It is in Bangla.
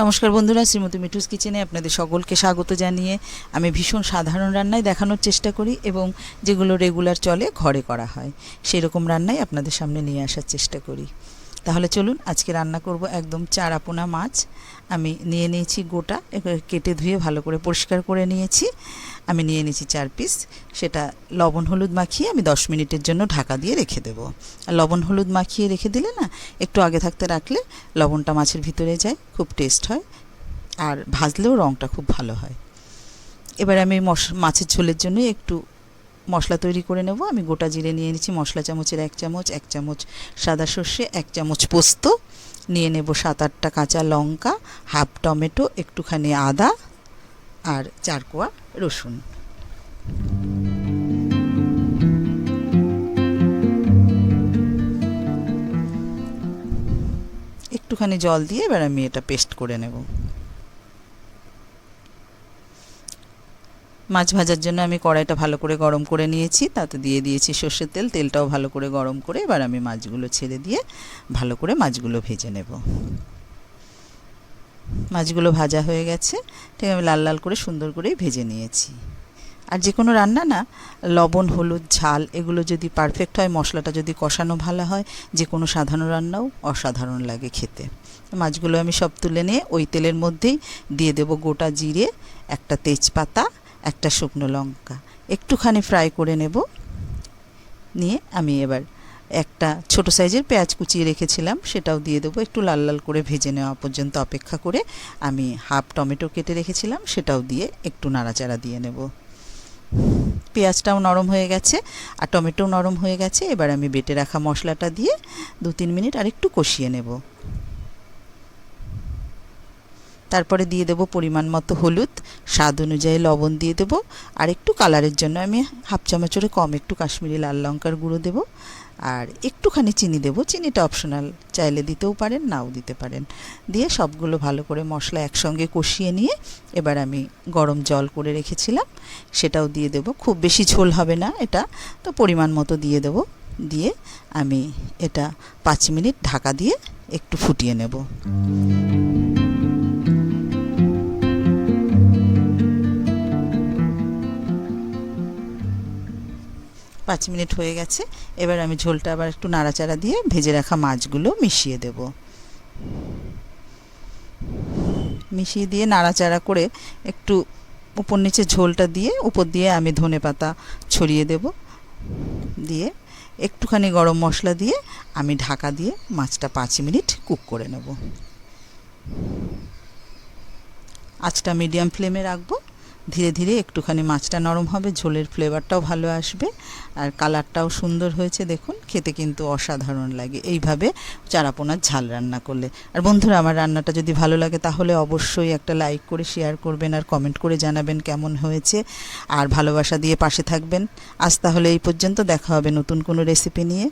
নমস্কার বন্ধুরা, শ্রীমতী মিঠুস কিচেনে আপনাদের সকলকে স্বাগত জানিয়ে আমি ভীষণ সাধারণ রান্নায় দেখানোর চেষ্টা করি এবং যেগুলো রেগুলার চলে, ঘরে করা হয়, সেরকম রান্নাই আপনাদের সামনে নিয়ে আসার চেষ্টা করি। তাহলে চলুন আজকে রান্না করব একদম চারাপোনা মাছ। আমি নিয়ে নিয়েছি গোটা কেটে ধুয়ে ভালো করে পরিষ্কার করে নিয়েছি। আমি নিয়ে নিয়েছি চার পিস। সেটা লবণ হলুদ মাখিয়ে আমি দশ মিনিটের জন্য ঢাকা দিয়ে রেখে দেবো। আর লবণ হলুদ মাখিয়ে রেখে দিলে না, একটু আগে থাকতে রাখলে লবণটা মাছের ভিতরে যায়, খুব টেস্ট হয়। আর ভাজলেও রঙটা খুব ভালো হয়। এবার আমি মশ, মাছের ঝোলের জন্য একটু মশলা তৈরি করে নেব। আমি গোটা জিরে নিয়ে নিচ্ছি, মশলা চামচের এক চামচ এক চামচ সাদা সর্ষে, এক চামচ পোস্ত। নিয়ে নেব সাত আটটা কাঁচা লঙ্কা, হাফ টমেটো, একটুখানি আদা আর চার কোয়া রসুন। একটুখানি জল দিয়ে এবার আমি এটা পেস্ট করে নেব। মাছ ভাজার জন্য আমি কড়াইটা ভালো করে গরম করে নিয়েছি, তাতে দিয়ে দিয়েছি সর্ষের তেল, তেলটাও ভালো করে গরম করে এবার আমি মাছগুলো ছেড়ে দিয়ে ভালো করে মাছগুলো ভেজে নেব। মাছগুলো ভাজা হয়ে গেছে, ঠিক আমি লাল লাল করে সুন্দর করেই ভেজে নিয়েছি। আর যে কোনো রান্না না, লবণ, হলুদ, ঝাল, এগুলো যদি পারফেক্ট হয়, মশলাটা যদি কষানো ভালো হয়, যে কোনো সাধারণ রান্নাও অসাধারণ লাগে খেতে। মাছগুলো আমি সব তুলে নিয়ে ওই তেলের মধ্যেই দিয়ে দেব গোটা জিরে, একটা তেজপাতা একটা শুকনো লঙ্কা। একটুখানি ফ্রাই করে নেব। নিয়ে আমি এবার একটা ছোট সাইজের পেঁয়াজ কুচিয়ে রেখেছিলাম, সেটাও দিয়ে দেবো। একটু লাল লাল করে ভেজে নেওয়া পর্যন্ত অপেক্ষা করে আমি হাফ টমেটো কেটে রেখেছিলাম, সেটাও দিয়ে একটু নাড়াচাড়া দিয়ে নেব। পেঁয়াজটাও নরম হয়ে গেছে আর টমেটোও নরম হয়ে গেছে। এবার আমি বেটে রাখা মশলাটা দিয়ে দু তিন মিনিট আর একটু কষিয়ে নেব। তারপরে দিয়ে দেবো পরিমাণ মতো হলুদ, স্বাদ অনুযায়ী লবণ দিয়ে দেবো। আর একটু কালারের জন্য আমি হাফ চামচের কম একটু কাশ্মীরি লাল লঙ্কার গুঁড়ো দেবো। আর একটুখানি চিনি দেবো, চিনিটা অপশনাল, চাইলে দিতেও পারেন, নাও দিতে পারেন। দিয়ে সবগুলো ভালো করে মশলা একসঙ্গে কষিয়ে নিয়ে এবার আমি গরম জল করে রেখেছিলাম, সেটাও দিয়ে দেবো। খুব বেশি ঝোল হবে না এটা, তো পরিমাণ মতো দিয়ে দেবো। দিয়ে আমি এটা পাঁচ মিনিট ঢাকা দিয়ে একটু ফুটিয়ে নেব। পাঁচ মিনিট হয়ে গেছে। এবার আমি ঝোলটা আবার একটু নাড়াচাড়া দিয়ে ভেজে রাখা মাছগুলো মিশিয়ে দেব। মিশিয়ে দিয়ে নাড়াচাড়া করে একটু উপর নিচে ঝোলটা দিয়ে উপর দিয়ে আমি ধনে পাতা ছড়িয়ে দেব। দিয়ে একটুখানি গরম মশলা দিয়ে আমি ঢাকা দিয়ে মাছটা পাঁচ মিনিট কুক করে নেব। আজটা মিডিয়াম ফ্লেমে রাখব। ধীরে ধীরে একটুখানি মাছটা নরম হবে, ঝোলের ফ্লেভারটাও ভালো আসবে আর কালারটাও সুন্দর হয়েছে দেখুন, খেতে কিন্তু অসাধারণ লাগে। এইভাবে চারাপোনার ঝাল রান্না করলে। আর বন্ধুরা, আমার রান্নাটা যদি ভালো লাগে তাহলে অবশ্যই একটা লাইক করে শেয়ার করবেন আর কমেন্ট করে জানাবেন কেমন হয়েছে। আর ভালোবাসা দিয়ে পাশে থাকবেন। আজ তাহলে এই পর্যন্ত, দেখা হবে নতুন কোনো রেসিপি নিয়ে।